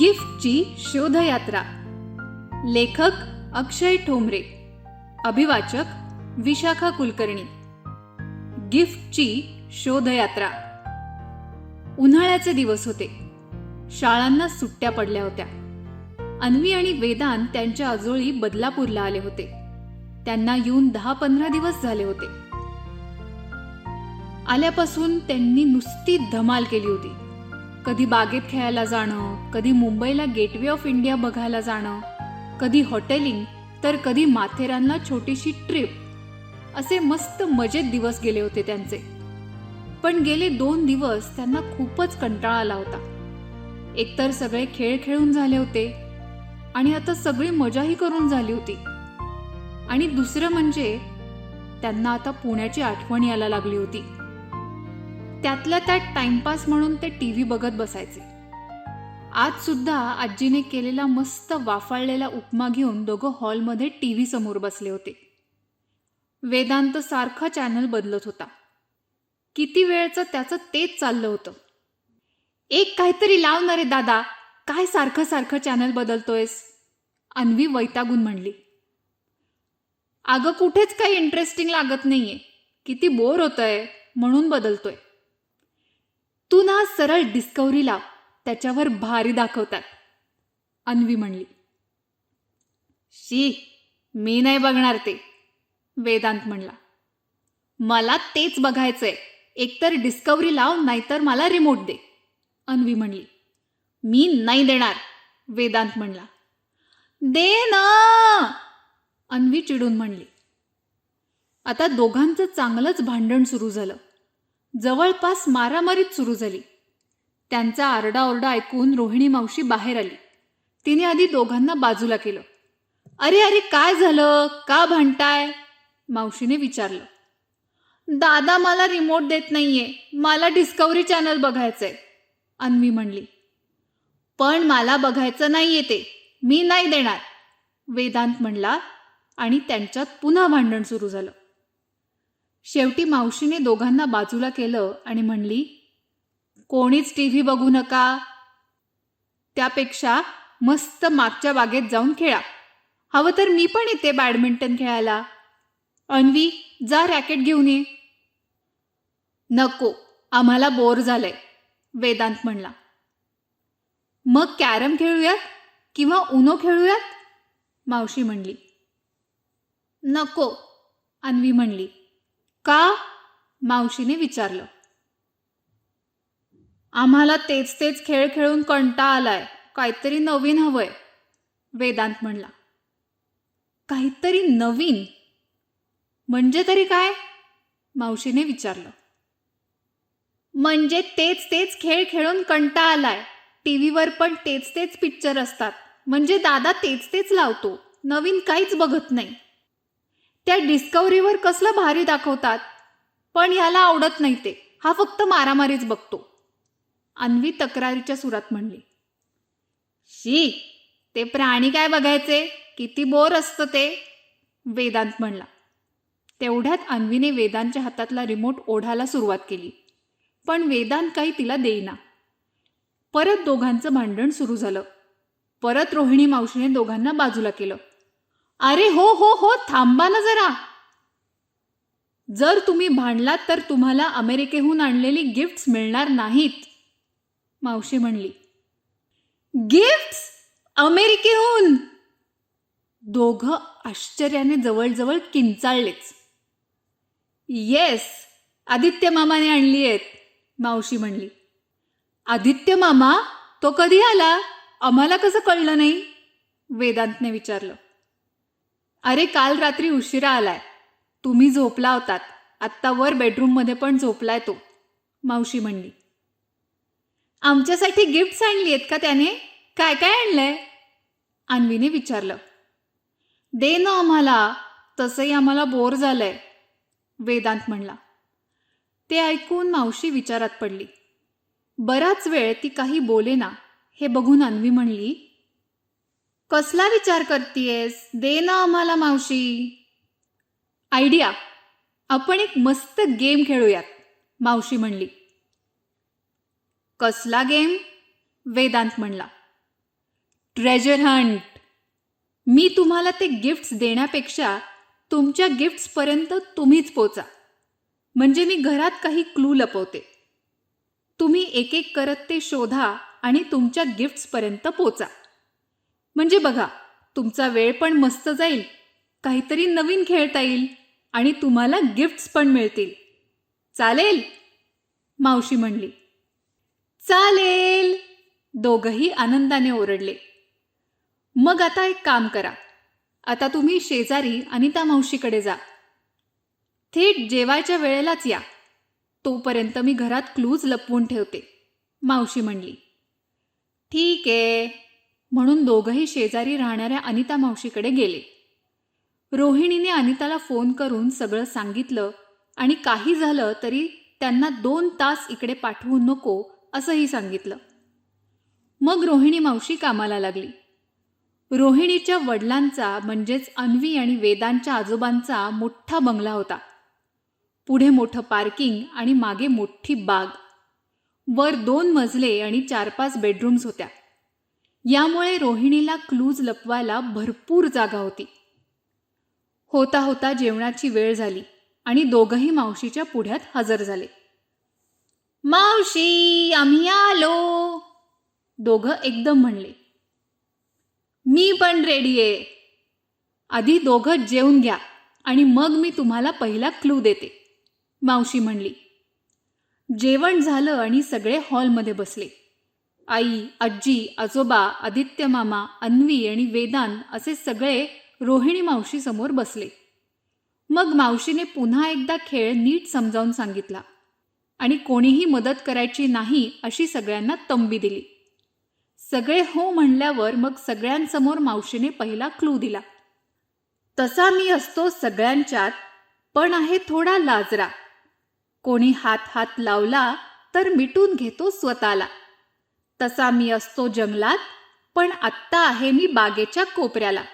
गिफ्टची शोधयात्रा. लेखक अक्षय ठोंबरे. अभिवाचक विशाखा कुलकर्णी. गिफ्टची शोधयात्रा. उन्हाळ्याचे दिवस होते. शाळांना सुट्ट्या पडल्या होत्या. अन्वी आणि वेदांत त्यांच्या आजोळी बदलापूरला आले होते. त्यांना येऊन दहा पंधरा दिवस झाले होते. आल्यापासून त्यांनी नुसती धमाल केली होती. कधी बागेत खेळायला जाणं कधी मुंबईला गेटवे ऑफ इंडिया बघायला जाणं कधी हॉटेलिंग तर कधी माथेरानला छोटीशी ट्रिप. असे मस्त मजेत दिवस गेले होते त्यांचे. पण गेले दोन दिवस त्यांना खूपच कंटाळा आला होता. एकतर सगळे खेळ खेळून झाले होते आणि आता सगळी मजाही करून झाली होती. आणि दुसरं म्हणजे त्यांना आता पुण्याची आठवण यायला लागली होती. त्यातल्या त्यात टाइमपास म्हणून ते टी व्ही बघत बसायचे. आज सुद्धा आजीने केलेला मस्त वाफाळलेला उपमा घेऊन दोघं हॉलमध्ये टी व्ही समोर बसले होते. वेदांत सारखा चॅनल बदलत होता. किती वेळचं त्याचं तेच चाललं होतं. एक काहीतरी लावणार रे दादा काय सारखं सारखं चॅनल बदलतोयस? अन्वी वैतागून म्हणली. अगं कुठेच काही इंटरेस्टिंग लागत नाहीये. किती बोर होतंय म्हणून बदलतोय. तू ना सरळ डिस्कवरी लाव. त्याच्यावर भारी दाखवतात. अन्वी म्हणली शी मी नाही बघणार ते. वेदांत म्हणला मला तेच बघायचंय. एकतर डिस्कवरी लाव नाहीतर मला रिमोट दे. अन्वी म्हणली मी नाही देणार. वेदांत म्हणला दे ना. अन्वी चिडून म्हणली आता दोघांचं चांगलंच भांडण सुरू झालं. जवळपास मारामारीच सुरू झाली. त्यांचा आरडाओरडा ऐकून रोहिणी मावशी बाहेर आली. तिने आधी दोघांना बाजूला केलं. अरे अरे काय झालं? का भांडताय? मावशीने विचारलं. दादा मला रिमोट देत नाहीये. मला डिस्कवरी चॅनल बघायचंय. अन्वी म्हणली. पण मला बघायचं नाहीये ते. मी नाही देणार. वेदांत म्हणला आणि त्यांच्यात पुन्हा भांडण सुरू झालं. शेवटी मावशीने दोघांना बाजूला केलं आणि म्हणली कोणीच टी व्ही बघू नका. त्यापेक्षा मस्त मागच्या बागेत जाऊन खेळा. हवं तर मी पण येते बॅडमिंटन खेळायला. अन्वी जा रॅकेट घेऊन ये. नको आम्हाला बोर झालंय वेदांत म्हणला. मग कॅरम खेळूयात किंवा उनो खेळूयात? मावशी म्हणली. नको अन्वी म्हणली. का? मावशीने विचारलं. आम्हाला तेच तेच खेळ खेळून कंटा आलाय. काहीतरी नवीन हवंय. वेदांत म्हणला. काहीतरी नवीन? म्हणजे तरी काय? मावशीने विचारलं. म्हणजे तेच तेच खेळ खेळून कंटा आलाय. टी व्हीवर पण तेच तेच पिक्चर असतात. म्हणजे दादा तेच तेच लावतो. नवीन काहीच बघत नाही. त्या डिस्कवरीवर कसलं भारी दाखवतात? पण ह्याला आवडत नाही ते. हा फक्त मारामारीच बघतो. अन्वी तक्रारीच्या सुरात म्हणली शी ते प्राणी काय बघायचे? किती बोर असतं ते. वेदांत म्हणला तेवढ्यात अन्वीने वेदांतच्या हातातला रिमोट ओढायला सुरुवात केली. पण वेदांत काही तिला देईना. परत दोघांचं भांडण सुरू झालं. परत रोहिणी मावशीने दोघांना बाजूला केलं. अरे हो हो हो थांबा ना जरा. जर तुम्ही भांडलात तर तुम्हाला अमेरिकेहून आणलेली गिफ्ट्स मिळणार नाहीत मावशी म्हणली. गिफ्ट्स अमेरिकेहून? दोघं आश्चर्याने जवळजवळ किंचाळलेच. येस आदित्य मामाने आणली आहेत मावशी म्हणली. आदित्य मामा तो कधी आला? आम्हाला कसं कळलं नाही? वेदांतने विचारलं. अरे काल रात्री उशिरा आलाय. तुम्ही झोपला होतात. आत्ता वर बेडरूममध्ये पण झोपलाय तो मावशी म्हणली. आमच्यासाठी गिफ्ट्स आणली आहेत का त्याने? काय काय आणलंय? अन्वीने विचारलं. दे ना आम्हाला. तसंही आम्हाला बोर झालंय वेदांत म्हणला. ते ऐकून मावशी विचारात पडली. बराच वेळ ती काही बोले ना हे बघून अन्वी म्हणली कसला विचार करतीयस? दे ना आम्हाला मावशी. आयडिया आपण एक मस्त गेम खेळूयात मावशी म्हणली. कसला गेम वेदांत म्हणला. ट्रेजर हंट मी तुम्हाला ते गिफ्ट्स देण्यापेक्षा तुमच्या गिफ्ट्सपर्यंत तुम्हीच पोचा. म्हणजे मी घरात काही क्लू लपवते. तुम्ही एक एक करत ते शोधा आणि तुमच्या गिफ्ट्सपर्यंत पोचा. म्हणजे बघा तुमचा वेळ पण मस्त जाईल. काहीतरी नवीन खेळता येईल आणि तुम्हाला गिफ्ट्स पण मिळतील. चालेल? मावशी म्हणली. चालेल. दोघही आनंदाने ओरडले. मग आता एक काम करा. आता तुम्ही शेजारी अनिता मावशीकडे जा. थेट जेवायच्या वेळेलाच या. तोपर्यंत मी घरात क्लूज लपवून ठेवते. मावशी म्हणली. ठीक आहे. म्हणून दोघंही शेजारी राहणाऱ्या अनिता मावशीकडे गेले. रोहिणीने अनिताला फोन करून सगळं सांगितलं आणि काही झालं तरी त्यांना दोन तास इकडे पाठवू नको असंही सांगितलं. मग रोहिणी मावशी कामाला लागली. रोहिणीच्या वडिलांचा म्हणजेच अन्वी आणि वेदांच्या आजोबांचा मोठा बंगला होता. पुढे मोठं पार्किंग आणि मागे मोठी बाग. वर दोन मजले आणि चार पाच बेडरूम्स होत्या. यामुळे रोहिणीला क्लूज लपवायला भरपूर जागा होती. होता होता जेवणाची वेळ झाली आणि दोघंही मावशीच्या पुढ्यात हजर झाले. मावशी आम्ही आलो. दोघं एकदम म्हणले. मी पण रेडी आहे. आधी दोघं जेवून घ्या आणि मग मी तुम्हाला पहिला क्लू देते मावशी म्हणली. जेवण झालं आणि सगळे हॉलमध्ये बसले. आई आजी आजोबा आदित्य मामा अन्वी आणि वेदांत असे सगळे रोहिणी मावशी समोर बसले. मग मावशीने पुन्हा एकदा खेळ नीट समजावून सांगितला आणि कोणीही मदत करायची नाही अशी सगळ्यांना तंबी दिली. सगळे हो म्हणल्यावर मग सगळ्यांसमोर मावशीने पहिला क्लू दिला. तसा मी असतो सगळ्यांच्यात पण आहे थोडा लाजरा. कोणी हात हात लावला तर मिटून घेतो स्वतःला. तसा मी असतो जंगलात पण आत्ता आहे मी बागेच्या कोपऱ्याला.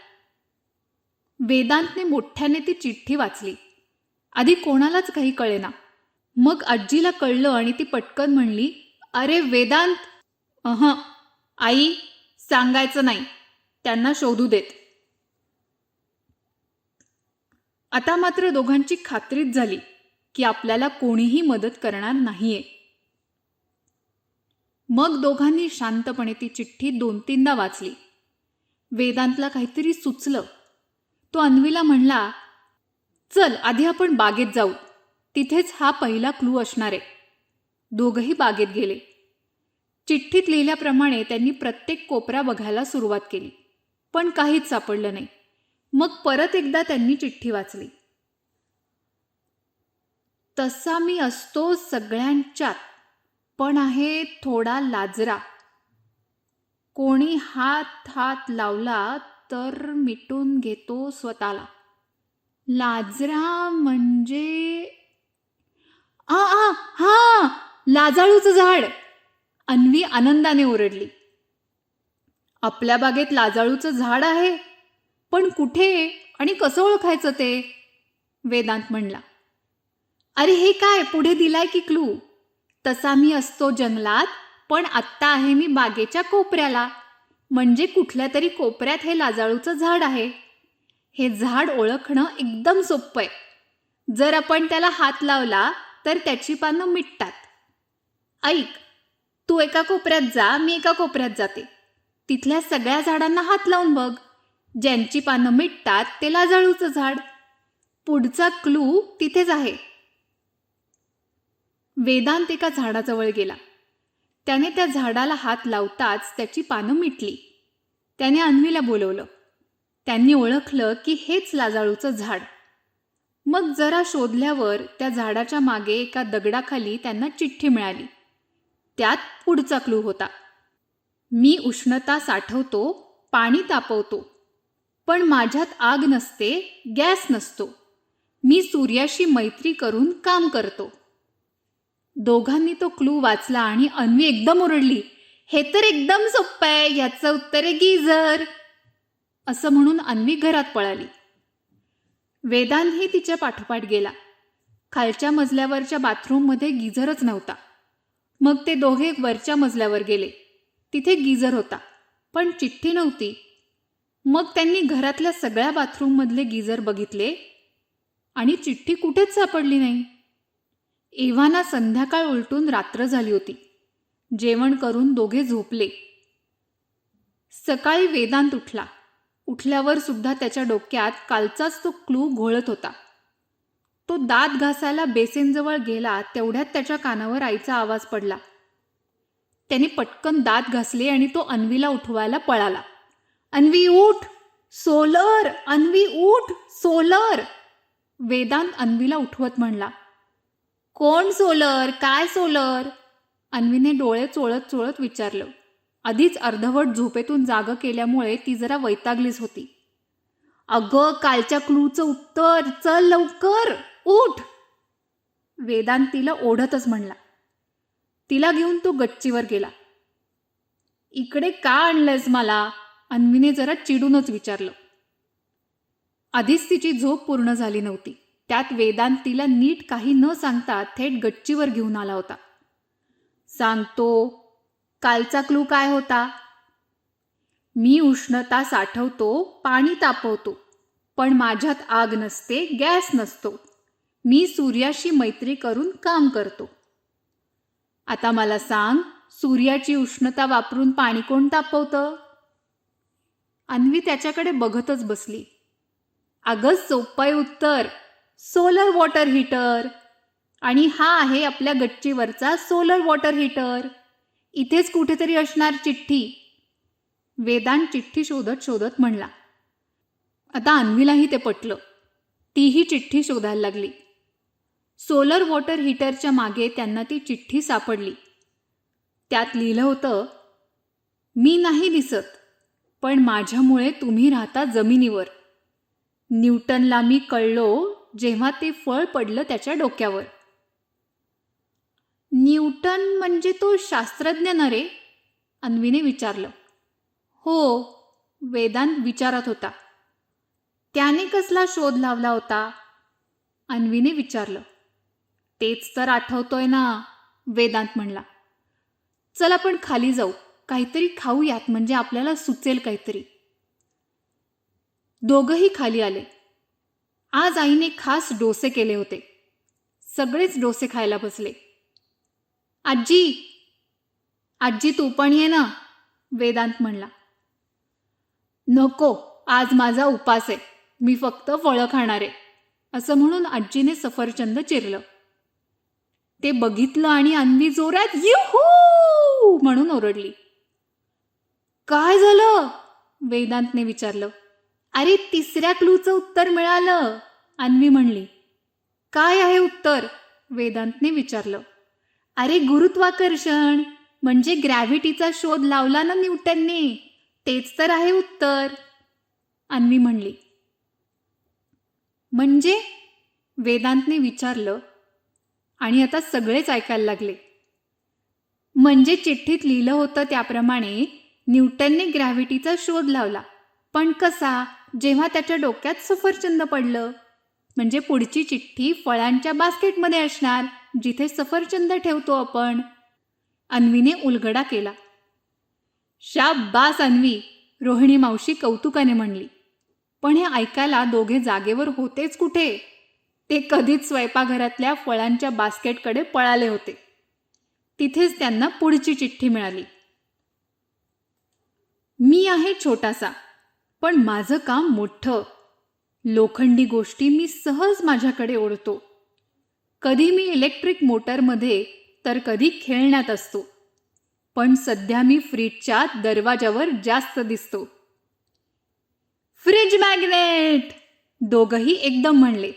वेदांतने मोठ्याने ती चिठ्ठी वाचली. आधी कोणालाच काही कळेना. मग आजीला कळलं आणि ती पटकन म्हणली अरे वेदांत. अह आई सांगायचं नाही. त्यांना शोधू देत. आता मात्र दोघांची खात्रीच झाली की आपल्याला कोणीही मदत करणार नाहीये. मग दोघांनी शांतपणे ती चिठ्ठी दोन तीनदा वाचली. वेदांतला काहीतरी सुचलं. तो अन्वीला म्हणला चल आधी आपण बागेत जाऊ. तिथेच हा पहिला क्लू असणार आहे. दोघही बागेत गेले. चिठ्ठीत लिहिल्याप्रमाणे त्यांनी प्रत्येक कोपरा बघायला सुरुवात केली. पण काहीच सापडलं नाही. मग परत एकदा त्यांनी चिठ्ठी वाचली. तसा मी असतो सगळ्यांच्यात. पण आहे थोडा लाजरा. कोणी हात हात लावला तर मिटून घेतो स्वतःला. लाजरा म्हणजे आ आ हा लाजाळूचं झाड. अन्वी आनंदाने ओरडली. आपल्या बागेत लाजाळूचं झाड आहे पण कुठे आणि कसं ओळखायचं ते? वेदांत म्हणला. अरे हे काय पुढे दिलाय की क्लू? तसा मी असतो जंगलात पण आत्ता आहे मी बागेच्या कोपऱ्याला. म्हणजे कुठल्या तरी कोपऱ्यात हे लाजाळूचं झाड आहे. हे झाड ओळखणं एकदम सोपं आहे. जर आपण त्याला हात लावला तर त्याची पानं मिटतात. ऐक तू एका कोपऱ्यात जा मी एका कोपऱ्यात जाते. तिथल्या सगळ्या झाडांना हात लावून बघ. ज्यांची पानं मिटतात ते लाजाळूचं झाड. पुढचा क्लू तिथेच आहे. वेदांत एका झाडाजवळ गेला. त्याने त्या झाडाला हात लावताच त्याची पानं मिटली. त्याने अन्वीला बोलवलं. त्यांनी ओळखलं की हेच लाजाळूचं झाड. मग जरा शोधल्यावर त्या झाडाच्या मागे एका दगडाखाली त्यांना चिठ्ठी मिळाली. त्यात पुढचा क्लू होता. मी उष्णता साठवतो पाणी तापवतो. पण माझ्यात आग नसते गॅस नसतो. मी सूर्याशी मैत्री करून काम करतो. दोघांनी तो क्लू वाचला आणि अन्वी एकदम ओरडली हे तर एकदम सोपं आहे याचं उत्तर आहे गीझर असं म्हणून अन्वी घरात पळाली. वेदांतही तिच्या पाठोपाठ गेला. खालच्या मजल्यावरच्या बाथरूममध्ये गिझरच नव्हता. मग ते दोघे वरच्या मजल्यावर गेले. तिथे गिझर होता पण चिठ्ठी नव्हती. मग त्यांनी घरातल्या सगळ्या बाथरूममधले गिझर बघितले आणि चिठ्ठी कुठेच सापडली नाही. एव्हाना संध्याकाळ उलटून रात्र झाली होती. जेवण करून दोघे झोपले. सकाळी वेदांत उठला. उठल्यावर सुद्धा त्याच्या डोक्यात कालचाच तो क्लू घोळत होता. तो दात घासायला बेसेनजवळ गेला तेवढ्यात त्याच्या कानावर आईचा आवाज पडला. त्याने पटकन दात घासले आणि तो अन्वीला उठवायला पळाला. अन्वी उठ! सोलर! अन्वी उठ! सोलर! वेदांत अन्वीला उठवत म्हणला. कोण सोलर? काय सोलर? अन्वीने डोळे चोळत चोळत विचारलं. आधीच अर्धवट झोपेतून जाग केल्यामुळे ती जरा वैतागलीच होती. अगं कालच्या क्लूचं उत्तर चल लवकर उठ! वेदांत तिला ओढतच म्हणला. तिला घेऊन तो गच्चीवर गेला. इकडे का आणलंयस मला? अन्वीने जरा चिडूनच विचारलं. आधीच तिची झोप पूर्ण झाली नव्हती. त्यात वेदांत तिला नीट काही न सांगता थेट गच्चीवर घेऊन आला होता. सांगतो कालचा क्लू काय होता? मी उष्णता साठवतो पाणी तापवतो पण माझ्यात आग नसते गॅस नसतो. मी सूर्याशी मैत्री करून काम करतो. आता मला सांग सूर्याची उष्णता वापरून पाणी कोण तापवतं? अन्वी त्याच्याकडे बघतच बसली. अगं सोपय उत्तर. Solar water heater. आणि हा आहे आपल्या गच्चीवरचा सोलर वॉटर हीटर. इथेच कुठेतरी असणार चिठ्ठी. वेदांत चिठ्ठी शोधत शोधत म्हणला. आता अन्वीलाही ते पटलं. तीही चिठ्ठी शोधायला लागली. सोलर वॉटर हीटरच्या मागे त्यांना ती चिठ्ठी सापडली. त्यात लिहिलं होतं मी नाही दिसत पण माझ्यामुळे तुम्ही राहता जमिनीवर. न्यूटनला मी कळलो जेव्हा ते फळ पडलं त्याच्या डोक्यावर. न्यूटन म्हणजे तो शास्त्रज्ञ न रे? अन्वीने विचारलं. हो वेदांत विचारत होता. त्याने कसला शोध लावला होता? अन्वीने विचारलं. तेच तर आठवतोय ना वेदांत म्हणला. चल आपण खाली जाऊ काहीतरी खाऊयात म्हणजे आपल्याला सुचेल काहीतरी. दोघंही खाली आले. आज आईने खास डोसे केले होते. सगळेच डोसे खायला बसले. आजी आजी तू पण ये ना वेदांत म्हणला. नको आज माझा उपास आहे. मी फक्त फळं खाणार आहे असं म्हणून आजीने सफरचंद चिरलं. ते बघितलं आणि अन्वी जोरात म्हणून ओरडली. काय झालं? वेदांतने विचारलं. अरे तिसऱ्या क्लूचं उत्तर मिळालं. अन्वी म्हणली काय आहे उत्तर? वेदांतने विचारलं. अरे गुरुत्वाकर्षण म्हणजे ग्रॅव्हिटीचा शोध लावला ना न्यूटनने? तेच तर आहे उत्तर. अन्वी म्हणली म्हणजे? वेदांतने विचारलं आणि आता सगळेच ऐकायला लागले. म्हणजे चिठ्ठीत लिहिलं होतं त्याप्रमाणे न्यूटनने ग्रॅव्हिटीचा शोध लावला. पण कसा? जेव्हा त्याच्या डोक्यात सफरचंद पडलं म्हणजे पुढची चिठ्ठी फळांच्या बास्केटमध्ये असणार जिथे सफरचंद ठेवतो आपण. अन्वीने उलगडा केला. शाबास अन्वी रोहिणी मावशी कौतुकाने म्हणली. पण हे ऐकायला दोघे जागेवर होतेच कुठे? ते कधीच स्वयंपाकघरातल्या फळांच्या बास्केटकडे पळाले होते. तिथेच त्यांना पुढची चिठ्ठी मिळाली. मी आहे छोटासा. पण माझं काम मोठं. लोखंडी गोष्टी मी सहज माझ्याकडे ओढतो. कधी मी इलेक्ट्रिक मोटरमध्ये तर कधी खेळण्यात असतो. पण सध्या मी फ्रीजच्या दरवाजावर जास्त दिसतो. Fridge magnet! दोघंही एकदम म्हणले.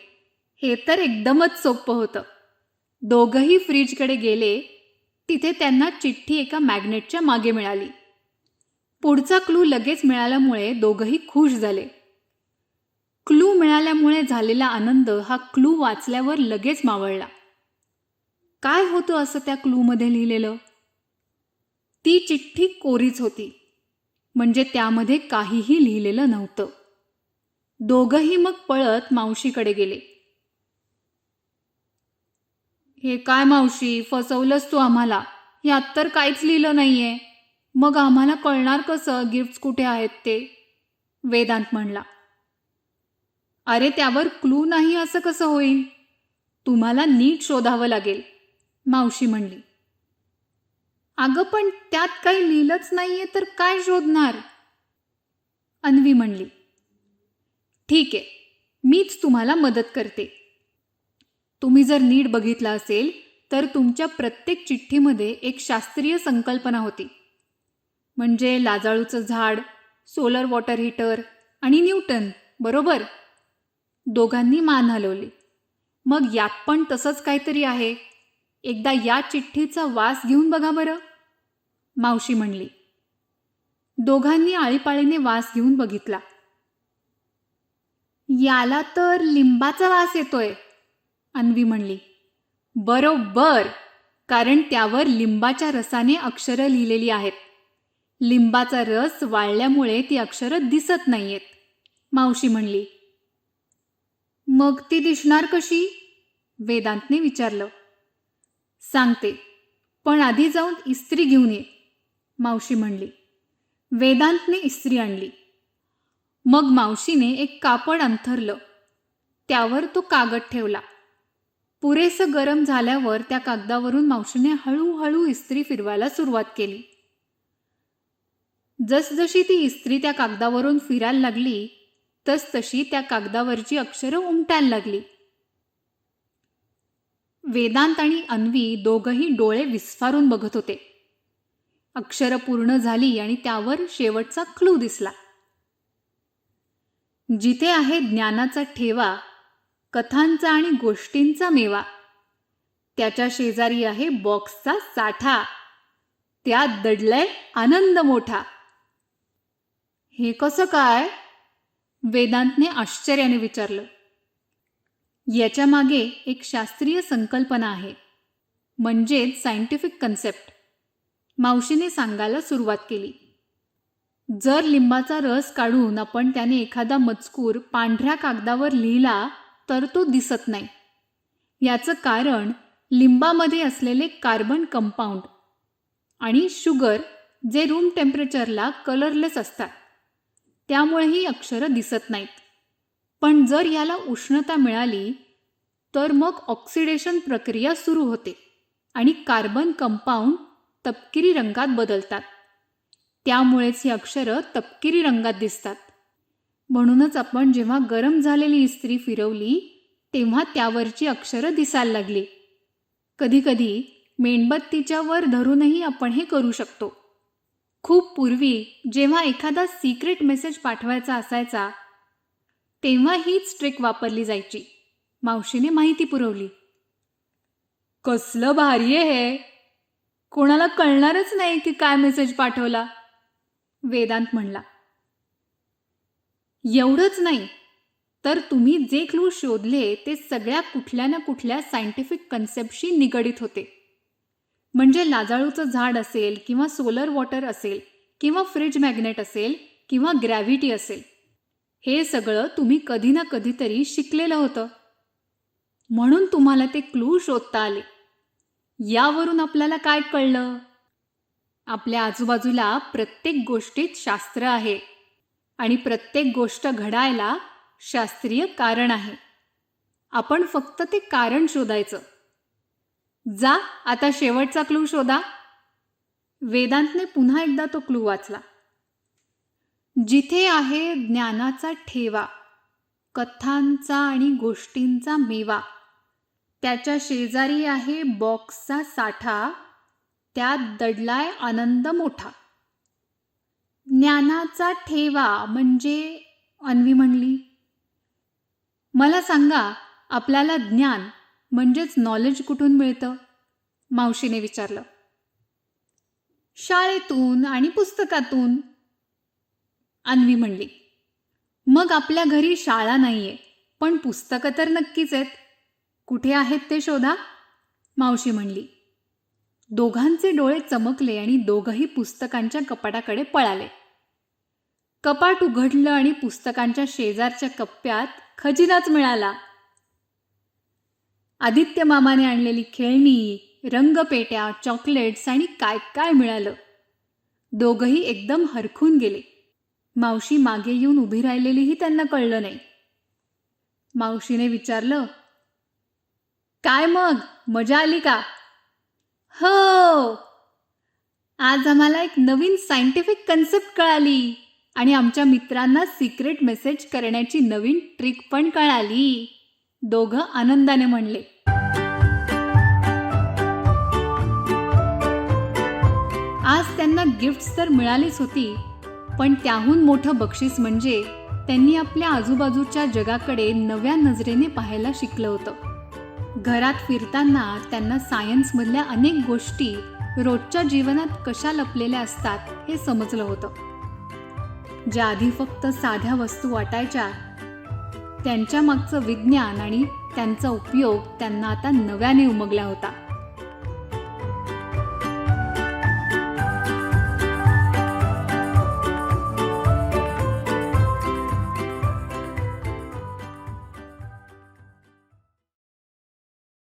हे तर एकदमच सोपं होतं. दोघंही फ्रीजकडे गेले तिथे त्यांना चिठ्ठी एका मॅग्नेटच्या मागे मिळाली. पुढचा क्लू लगेच मिळाल्यामुळे दोघंही खुश झाले. क्लू मिळाल्यामुळे झालेला आनंद हा क्लू वाचल्यावर लगेच मावळला. काय होतं असं त्या क्लूमध्ये लिहिलेलं? ती चिठ्ठी कोरीच होती. म्हणजे त्यामध्ये काहीही लिहिलेलं नव्हतं. दोघंही मग पळत मावशीकडे गेले. हे काय मावशी फसवलंस तू आम्हाला. यात तर काहीच लिहिलं नाहीये. मग आम्हाला कळणार कसं गिफ्ट्स कुठे आहेत ते? वेदांत म्हणला. अरे त्यावर क्लू नाही असं कसं होईल? तुम्हाला नीट शोधावं लागेल मावशी म्हणली. अगं पण त्यात काही लिहिलंच नाहीये तर काय शोधणार? अन्वी म्हणली. ठीक आहे मीच तुम्हाला मदत करते. तुम्ही जर नीट बघितलं असेल तर तुमच्या प्रत्येक चिठ्ठीमध्ये एक शास्त्रीय संकल्पना होती. म्हणजे लाजाळूचं झाड सोलर वॉटर हीटर आणि न्यूटन बरोबर? दोघांनी मान हलवली. मग यात पण तसंच काहीतरी आहे. एकदा या चिठ्ठीचा वास घेऊन बघा बरं. मावशी म्हणली. दोघांनी आळीपाळीने वास घेऊन बघितला. याला तर लिंबाचा वास येतोय अन्वी म्हणली. बरोबर कारण त्यावर लिंबाच्या रसाने अक्षरं लिहिलेली आहेत. लिंबाचा रस वाळल्यामुळे ती अक्षरं दिसत नाहीयेत. मावशी म्हणली मग ती दिसणार कशी? वेदांतने विचारलं. सांगते पण आधी जाऊन इस्त्री घेऊन ये. मावशी म्हणली. वेदांतने इस्त्री आणली. मग मावशीने एक कापड अंथरलं. त्यावर तो कागद ठेवला. पुरेसं गरम झाल्यावर त्या कागदावरून मावशीने हळूहळू इस्त्री फिरवायला सुरुवात केली. जसजशी ती इस्त्री त्या कागदावरून फिरायला लागली तसतशी त्या कागदावरची अक्षरं उमटायला लागली. वेदांत आणि अन्वी दोघही डोळे विस्फारून बघत होते. अक्षरं पूर्ण झाली आणि त्यावर शेवटचा क्लू दिसला. जिथे आहे ज्ञानाचा ठेवा कथांचा आणि गोष्टींचा मेवा. त्याच्या शेजारी आहे बॉक्सचा साठा. त्यात दडलंय आनंद मोठा. हे कसं काय? वेदांतने आश्चर्याने विचारलं. याच्या मागे एक शास्त्रीय संकल्पना आहे. म्हणजेच सायंटिफिक कन्सेप्ट. मावशीने सांगायला सुरुवात केली. जर लिंबाचा रस काढून आपण त्याने एखादा मजकूर पांढऱ्या कागदावर लिहिला तर तो दिसत नाही. याचं कारण लिंबामध्ये असलेले कार्बन कंपाऊंड आणि शुगर जे रूम टेम्परेचरला कलरलेस असतात. त्यामुळे ही अक्षरं दिसत नाहीत. पण जर याला उष्णता मिळाली तर मग ऑक्सिडेशन प्रक्रिया सुरू होते आणि कार्बन कंपाऊंड तपकिरी रंगात बदलतात. त्यामुळेच ही अक्षरं तपकिरी रंगात दिसतात. म्हणूनच आपण जेव्हा गरम झालेली इस्त्री फिरवली तेव्हा त्यावरची अक्षरं दिसायला लागली. कधीकधी मेणबत्तीच्या वर धरूनही आपण हे करू शकतो. खूप पूर्वी जेव्हा एखादा सिक्रेट मेसेज पाठवायचा असायचा तेव्हा हीच ट्रिक वापरली जायची. मावशीने माहिती पुरवली. कसलं भारी आहे हे. कोणाला कळणारच नाही की काय मेसेज पाठवला. वेदांत म्हणला एवढंच नाही तर तुम्ही जे क्लू शोधले ते सगळ्या कुठल्या ना कुठल्या सायंटिफिक कन्सेप्टशी निगडीत होते. म्हणजे लाजाळूचं झाड असेल किंवा सोलर वॉटर असेल किंवा फ्रिज मॅग्नेट असेल किंवा ग्रॅव्हिटी असेल हे सगळं तुम्ही कधी ना कधीतरी शिकलेलं होतं. म्हणून तुम्हाला ते क्लू शोधता आले. यावरून आपल्याला काय कळलं? आपल्या आजूबाजूला प्रत्येक गोष्टीत शास्त्र आहे आणि प्रत्येक गोष्ट घडायला शास्त्रीय कारण आहे. आपण फक्त ते कारण शोधायचं. जा आता शेवटचा क्लू शोधा. वेदांतने पुन्हा एकदा तो क्लू वाचला. जिथे आहे ज्ञानाचा ठेवा कथांचा आणि गोष्टींचा मेवा त्याच्या शेजारी आहे बॉक्सचा साठा त्यात दडलाय आनंद मोठा. ज्ञानाचा ठेवा म्हणजे अन्वी म्हणली मला सांगा आपल्याला ज्ञान म्हणजेच नॉलेज कुठून मिळतं? मावशीने विचारलं. शाळेतून आणि पुस्तकातून. अन्वी म्हणली मग आपल्या घरी शाळा नाहीये पण पुस्तकं तर नक्कीच आहेत. कुठे आहेत ते शोधा? मावशी म्हणली दोघांचे डोळे चमकले आणि दोघंही पुस्तकांच्या कपाटाकडे पळाले. कपाट उघडलं आणि पुस्तकांच्या शेजारच्या कप्प्यात खजिनाच मिळाला. आदित्य मामाने आणलेली खेळणी रंगपेट्या चॉकलेट्स आणि काय काय मिळालं. दोघंही एकदम हरखून गेले. मावशी मागे येऊन उभी राहिलेलीही त्यांना कळलं नाही. मावशीने विचारलं काय मग? मजा आली का? हो. आज आम्हाला एक नवीन सायंटिफिक कन्सेप्ट कळाली आणि आमच्या मित्रांना सिक्रेट मेसेज करण्याची नवीन ट्रिक पण कळाली. दोघं आनंदाने म्हणले. आज त्यांना गिफ्ट्स तर मिळालीच होती पण त्याहून मोठं बक्षीस म्हणजे त्यांनी आपल्या आजूबाजूच्या जगाकडे नव्या नजरेने पाहायला शिकलं होतं. घरात फिरताना त्यांना सायन्समधल्या अनेक गोष्टी रोजच्या जीवनात कशा लपलेल्या असतात हे समजलं होतं. ज्या आधी फक्त साध्या वस्तू वाटायच्या त्यांच्या मागचं विज्ञान आणि त्यांचा उपयोग त्यांना आता नव्याने उमगला होता.